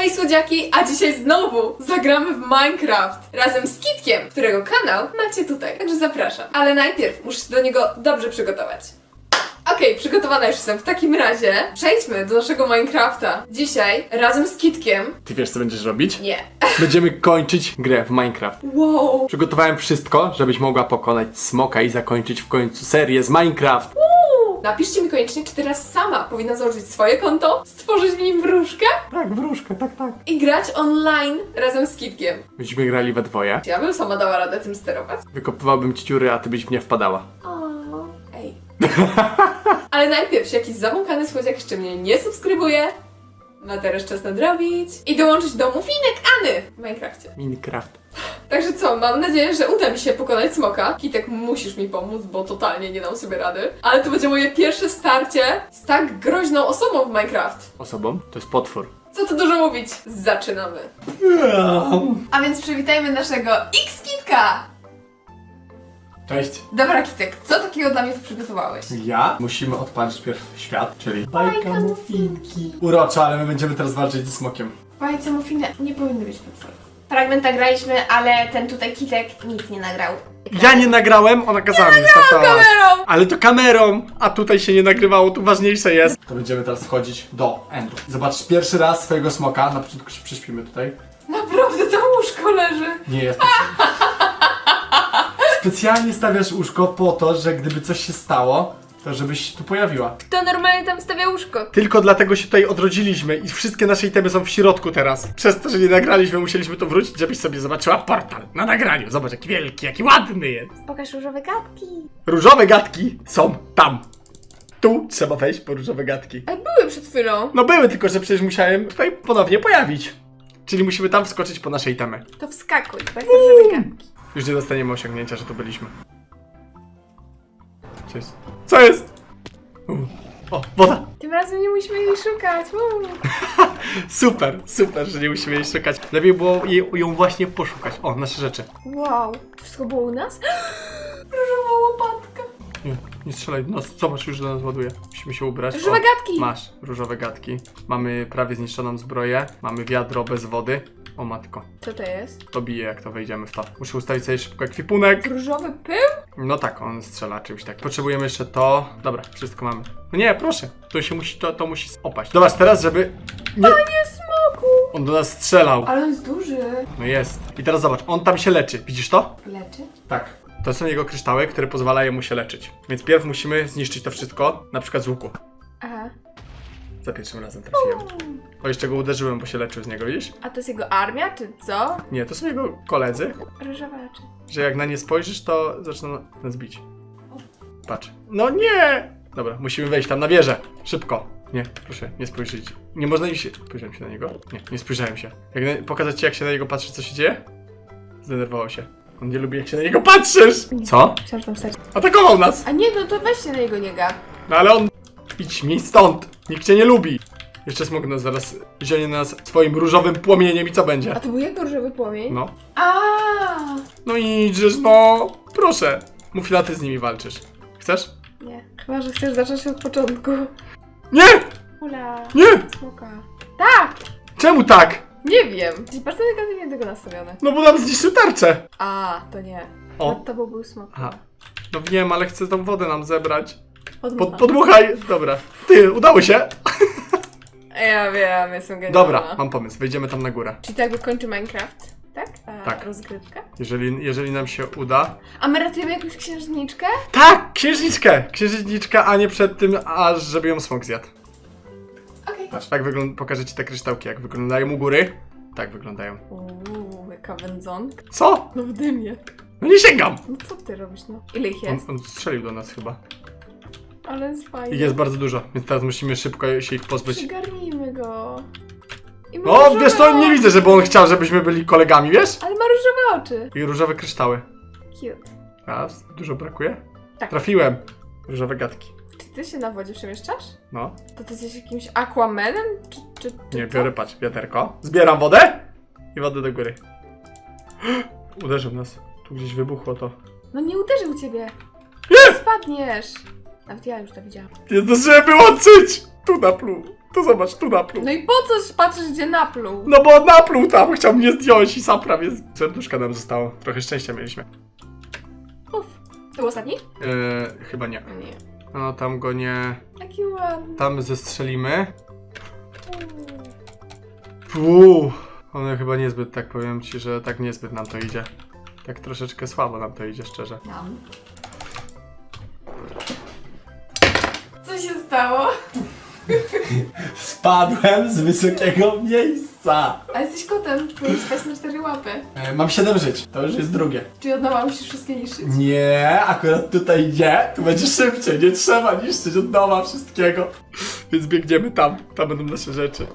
Hej słodziaki, a dzisiaj znowu zagramy w Minecraft razem z Kitkiem, którego kanał macie tutaj, także zapraszam. Ale najpierw muszę się do niego dobrze przygotować. Okej, przygotowana już jestem. W takim razie przejdźmy do naszego Minecrafta. Dzisiaj razem z Kitkiem. Ty wiesz, co będziesz robić? Nie. Będziemy kończyć grę w Minecraft. Wow. Przygotowałem wszystko, żebyś mogła pokonać smoka i zakończyć w końcu serię z Minecraft. Napiszcie mi koniecznie, czy teraz sama powinna założyć swoje konto, stworzyć w nim wróżkę Tak, wróżkę, tak, tak. i grać online razem z Kitkiem. Byśmy grali we dwoje. Ja bym sama dała radę tym sterować. Wykopywałbym ci dziury, a ty byś w nie wpadała. O, ej. Ale najpierw, jakiś zabłąkany słodziak jeszcze mnie nie subskrybuje, ma teraz czas nadrobić i dołączyć do mufinek Any w Minecrafcie. Minecraft. Także co, mam nadzieję, że uda mi się pokonać smoka. Kitek, musisz mi pomóc, bo totalnie nie dam sobie rady. Ale to będzie moje pierwsze starcie z tak groźną osobą w Minecraft. Osobą? To jest potwór. Co tu dużo mówić? Zaczynamy. A więc przywitajmy naszego X-Kitka! Cześć. Dobra, Kitek, co takiego dla mnie tu przygotowałeś? Ja? Musimy odpalić pierw świat, czyli Bajka mufinki. Uroczo, ale my będziemy teraz walczyć ze smokiem. Bajce mufiny nie powinny być potworów. Fragment nagraliśmy, ale ten tutaj kitek nic nie nagrał. Ja nie nagrałem, ona kazała mi startować. Kamerą! Ale to kamerą, a tutaj się nie nagrywało, tu ważniejsze jest. To będziemy teraz wchodzić do endu. Zobacz, pierwszy raz swojego smoka, na początku się prześpimy tutaj. Naprawdę to łóżko leży. Nie jest. Specjalnie stawiasz łóżko po to, że gdyby coś się stało, to żebyś się tu pojawiła. Kto normalnie tam stawia łóżko? Tylko dlatego się tutaj odrodziliśmy i wszystkie nasze itemy są w środku teraz. Przez to, że nie nagraliśmy, musieliśmy to wrócić, żebyś sobie zobaczyła portal na nagraniu. Zobacz, jaki wielki, jaki ładny jest. Pokaż różowe gadki. Różowe gadki są tam. Tu trzeba wejść po różowe gadki. Ale były przed chwilą. No były, tylko że przecież musiałem tutaj ponownie pojawić. Czyli musimy tam wskoczyć po naszej itemy. To wskakuj. Pokaż różowe gadki. Już nie dostaniemy osiągnięcia, że tu byliśmy. Co jest? Co jest? U. O, woda! Tym razem nie musimy jej szukać. Uuu. Super, super, że nie musimy jej szukać. Lepiej było jej, ją właśnie poszukać. O, nasze rzeczy. Wow. Wszystko było u nas? Różowa łopatka. Nie, nie strzelaj do nas. Zobacz, już do nas ładuje. Musimy się ubrać. Różowe gadki. Masz różowe gadki. Mamy prawie zniszczoną zbroję. Mamy wiadro bez wody. O matko, Co to jest? to bije jak to wejdziemy w to. Muszę ustawić sobie szybko ekwipunek. Różowy pył? No tak, on strzela czymś takim. Potrzebujemy jeszcze to. Dobra, wszystko mamy. No nie, proszę. To się musi, to, to musi opaść. Dobra, teraz żeby... Nie, Nie smoku. on do nas strzelał. Ale on jest duży. No jest. I teraz zobacz, on tam się leczy. Widzisz to? Leczy? Tak. To są jego kryształy, które pozwalają mu się leczyć. Więc pierw musimy zniszczyć to wszystko, na przykład z łuku. Aha. Za pierwszym razem trafiłem. O, jeszcze go uderzyłem, bo się leczył z niego, widzisz? A to jest jego armia, czy co? Nie, to są jego koledzy, Różowe oczy. że jak na nie spojrzysz, to zaczną nas bić. Patrz. No nie! Dobra, musimy wejść tam na wieżę. Szybko. Nie, proszę, nie spojrzeć. Nie można im się... Spojrzałem się na niego? Nie, nie spojrzałem się. Jak na... Pokazać ci, jak się na niego patrzy, co się dzieje? Zdenerwował się. On nie lubi, jak się na niego patrzysz! Co? Chciałam tam stać. Atakował nas! A nie, no to weźcie na niego niega. No ale on... Idź mi stąd! Nikt cię nie lubi! Jeszcze smog nas zaraz zionie nas swoim różowym płomieniem i co będzie? A to był jego różowy płomień? No. A. No idziesz, no! Proszę! Mów ile ty z nimi walczysz. Chcesz? Nie. Chyba, że chcesz zacząć od początku. Nie! Ula. Nie! Smoka. Tak! Czemu tak? Nie wiem. Jesteś bardzo negatywnie tego nastawiony. No bo nam zniszczył tarczę! A, to nie. O. Nad tobą był smok. Aha. No wiem, ale chcę tą wodę nam zebrać. Pod, Podmucha. podmuchaj! Dobra. Ty, udało się! Ja wiem, jestem genialna. Dobra, mam pomysł. Wejdziemy tam na górę. Czyli tak wykończy Minecraft? Tak? Ta Tak. rozgrywka? Jeżeli, jeżeli nam się uda. A my ratujemy jakąś księżniczkę? Tak! Księżniczkę! Księżniczkę, a nie przed tym, aż żeby ją smok zjadł. Okej. Patrz, tak wygląda, pokażę ci te kryształki, jak wyglądają u góry. Tak wyglądają. Uuu, jaka wędzonka. Co? No w dymie. No nie sięgam! No co ty robisz, no? Ile ich On, jest? on strzelił do nas chyba. Ale jest fajnie. Ich jest bardzo dużo, więc teraz musimy szybko się ich pozbyć. Przygarnijmy go. I ma No, różowe wiesz co, nie oczy. widzę, żeby on chciał, żebyśmy byli kolegami, wiesz? Ale ma różowe oczy. I różowe kryształy. Cute. Raz, dużo brakuje? Tak. Trafiłem. Różowe gadki. Czy ty się na wodzie przemieszczasz? No, To ty jesteś jakimś Aquamanem? Czy, czy, czy nie, co? biorę, patrz, wiaderko. Zbieram wodę i wodę do góry. Uderzył nas. Tu gdzieś wybuchło to. No nie uderzył ciebie. Spadniesz. Nawet ja już to widziałam. Nie zdążyłem wyłączyć! Tu na plu. To zobacz, tu napluł. No i po co patrzysz, gdzie napluł? No bo napluł tam, chciał mnie zdjąć i sam prawie z- serduszka nam zostało. Trochę szczęścia mieliśmy. Uf. To był ostatni? Eee, chyba nie. Nie. No tam go nie... Jaki ładny. Tam zestrzelimy. Uuu, one chyba niezbyt, tak powiem ci, że tak niezbyt nam to idzie. Tak troszeczkę słabo nam to idzie, szczerze. Tam. Stało? Spadłem z wysokiego miejsca. A jesteś kotem, powinien spać na cztery łapy. E, mam 7 żyć, to już jest drugie. Czy od nowa musisz wszystkie niszczyć? Nie, akurat tutaj nie, tu będzie szybciej, nie trzeba niszczyć od nowa wszystkiego. Więc biegniemy tam, tam będą nasze rzeczy.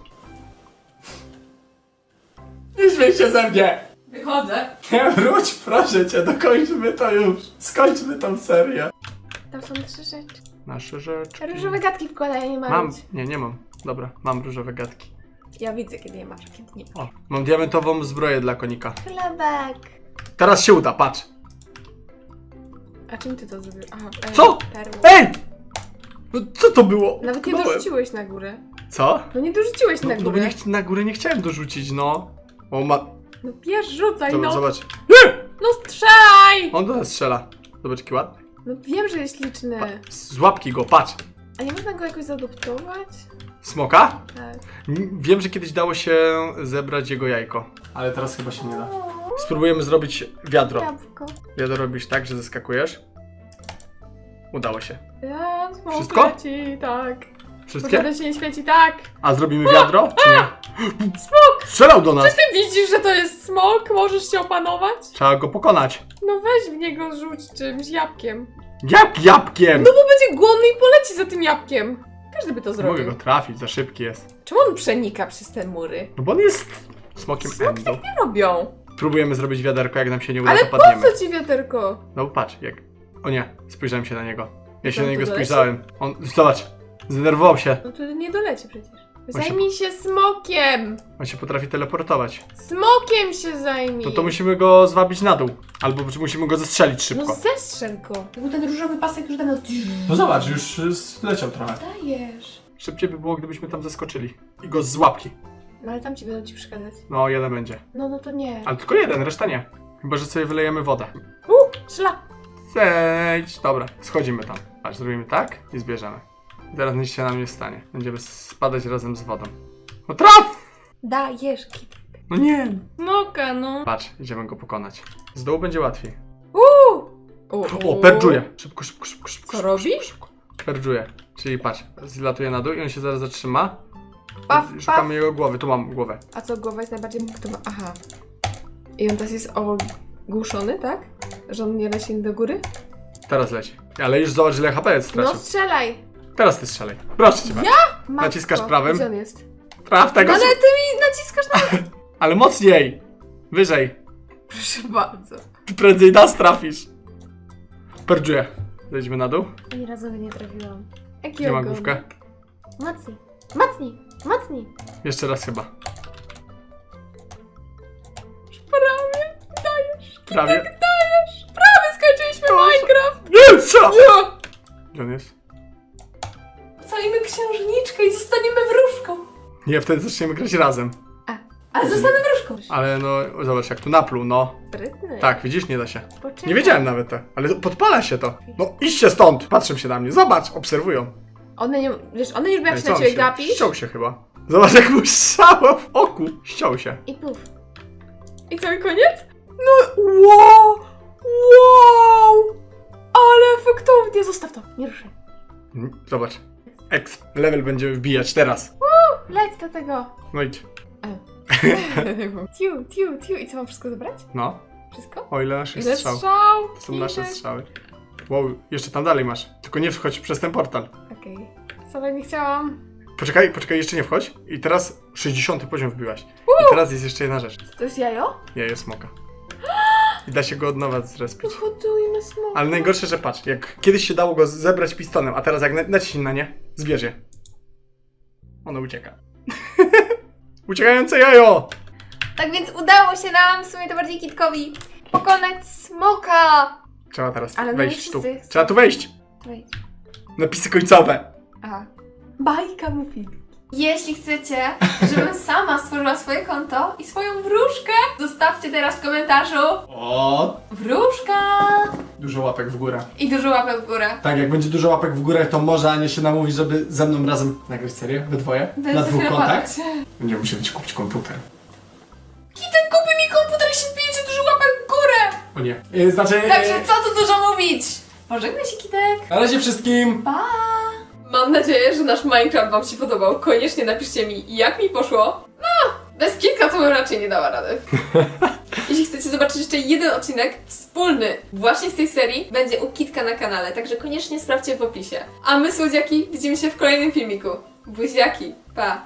Nie śmiej się ze mnie! Wychodzę. Nie wróć, proszę cię, dokończmy to już. Skończmy tą serię. Tam są trzy rzeczy. Nasze rzeczy. Różowe gadki wkładaj, nie ma Mam, nic. nie, nie mam. Dobra, mam różowe gadki. Ja widzę, kiedy je masz, a kiedy nie. O, mam diamentową zbroję dla konika. Chlebek. Teraz się uda, patrz. A czym ty to zrobiłeś? Aha, e, Co? Perłą. Ej! No co to było? Nawet nie dorzuciłeś na górę. Co? No nie dorzuciłeś No, na no bo górę. nie, ch- na górę nie chciałem dorzucić, no. O, ma... No bierz, rzucaj, Zobacz, no. zobacz. Nie! No strzelaj! On do nas strzela. Zobacz, jaki ładny. No wiem, że jest liczny. Z łapki go, patrz. A nie można go jakoś zaadoptować? Smoka? Tak. Wiem, że kiedyś dało się zebrać jego jajko. Ale teraz chyba się nie da. Spróbujemy zrobić wiadro. Jabłko. Wiadro robisz tak, że zeskakujesz. Udało się. Ja, smok Wszystko? leci, tak. Wszystkie? Pogoda się nie świeci, tak. A zrobimy wiadro, czy nie? Smok! Strzelał do nas! Ty widzisz, że to jest smok? Możesz się opanować? Trzeba go pokonać. No weź w niego rzuć czymś, jabłkiem. Jak jabłkiem? No bo będzie głodny i poleci za tym jabłkiem. Każdy by to Nie mogę zrobił. go trafić, za szybki jest. Czemu on przenika przez te mury? No bo on jest smokiem Smok endu. tak nie robią. Próbujemy zrobić wiaderko, jak nam się nie uda, Ale to po padniemy. co ci wiaderko? No patrz, jak... O nie, spojrzałem się na niego. Ja się Co, na niego doleci? spojrzałem. On, zobacz, zdenerwował się. No to nie doleci przecież. Zajmij się smokiem! On się potrafi teleportować. Smokiem się zajmij! No to musimy go zwabić na dół. Albo musimy go zestrzelić szybko. No zestrzel go. To był ten różowy pasek już dawno... No zobacz, już leciał trochę. Dajesz. Szybciej by było, gdybyśmy tam zeskoczyli. I go z łapki. No ale tam ci będą ci przeszkadzać. No, jeden będzie. No, no to nie. Ale tylko jeden, reszta nie. Chyba, że sobie wylejemy wodę. Uh, szla. Zejdź! Dobra, schodzimy tam. Patrz, zrobimy tak i zbierzemy. I teraz nic się nam nie stanie. Będziemy spadać razem z wodą. No traf! Dajesz kit. No nie! Smoka, no. Patrz, idziemy go pokonać. Z dołu będzie łatwiej. Uuu! O, perdżuje! Szybko, szybko, szybko, szybko. Co szybko, robi? Szybko. Perdżuje. Czyli patrz, zlatuje na dół i on się zaraz zatrzyma. Paf, Szukamy paf. jego głowy, tu mam głowę. A co, głowa jest najbardziej punktowa? Aha. I on teraz jest ogłuszony, tak? Że on nie leci do góry? Teraz leci. Ale już zobacz, ile HP No stracił. strzelaj! Teraz ty strzelaj. Proszę cię bardzo. Matko. Naciskasz prawym. Gdzie on jest? Traf tego. Ale ty mi naciskasz na... Ale mocniej! Wyżej. Proszę bardzo. Ty prędzej nas trafisz. Perdżuje. Zejdźmy na dół. Ani razu nie trafiłam. Jaki Nie ma główkę. Mocniej. Mocniej. Mocniej. Jeszcze raz chyba. Prawie. Dajesz. Prawie. Dajesz. Prawie skończyliśmy Minecraft. Nie, strzela! Nie. Gdzie on jest? Księżniczkę i zostaniemy wróżką. Nie, wtedy zaczniemy grać razem. Ale zostanę wróżką. Ale no, zobacz jak tu napluł, no. Sprytny. Tak, widzisz, nie da się. Poczekaj. Nie wiedziałem nawet to, ale podpala się to. No idźcie stąd! Patrzą się na mnie, zobacz, obserwują. One nie... Wiesz, one nie lubią jak Ej, się co na on ciebie gapisz. Ściął się chyba. Zobacz jak mu strzała w oku. Ściął się. I puf. I co, i koniec? No, wow! Wow! Ale efektownie! Zostaw to, nie ruszaj. Mm, Zobacz. X level będziemy wbijać teraz. Leć do tego. No idź. tiu, tiu, tiu. I co, mam wszystko zabrać? No. Wszystko? O ile naszych Ile strzał. strzał? To są nasze strzały. Wow, jeszcze tam dalej masz. Tylko nie wchodź przez ten portal. Okej. Wcale nie chciałam. Poczekaj, poczekaj, jeszcze nie wchodź. I teraz 60 poziom wbiłaś. I teraz jest jeszcze jedna rzecz. To jest jajo? Jajo smoka. I da się go od nowa zrespić. Hodujmy smoka. Ale najgorsze, że patrz, jak kiedyś się dało go zebrać pistonem, a teraz jak na- naciśnij na nie, zbierz je. Ono ucieka. Uciekające jajo! Tak więc udało się nam, w sumie to bardziej kitkowi, pokonać smoka. Trzeba teraz Ale no wejść tu. wszyscy. Trzeba tu wejść. Wejdź. Napisy końcowe. Aha. Bajka mówi. Jeśli chcecie, żebym sama stworzyła swoje konto i swoją wróżkę, zostawcie teraz w komentarzu O, wróżka dużo łapek w górę. i dużo łapek w górę. Tak, jak będzie dużo łapek w górę, to może Ania się namówi, żeby ze mną razem nagrać serię, we dwoje, na dwóch kontach. Będziemy musieli kupić komputer. Kitek, kupi mi komputer, jeśli wbijecie dużo łapek w górę! O nie. Yy, znaczy, Także yy, co tu dużo mówić? Pożegnaj się, Kitek. na razie wszystkim. Pa! Mam nadzieję, że nasz Minecraft Wam się podobał. Koniecznie napiszcie mi, jak mi poszło. No, bez kilka to bym raczej nie dała rady. Jeśli chcecie zobaczyć jeszcze jeden odcinek wspólny właśnie z tej serii, będzie u Kitka na kanale, także koniecznie sprawdźcie w opisie. A my, słodziaki, widzimy się w kolejnym filmiku. Buziaki, pa!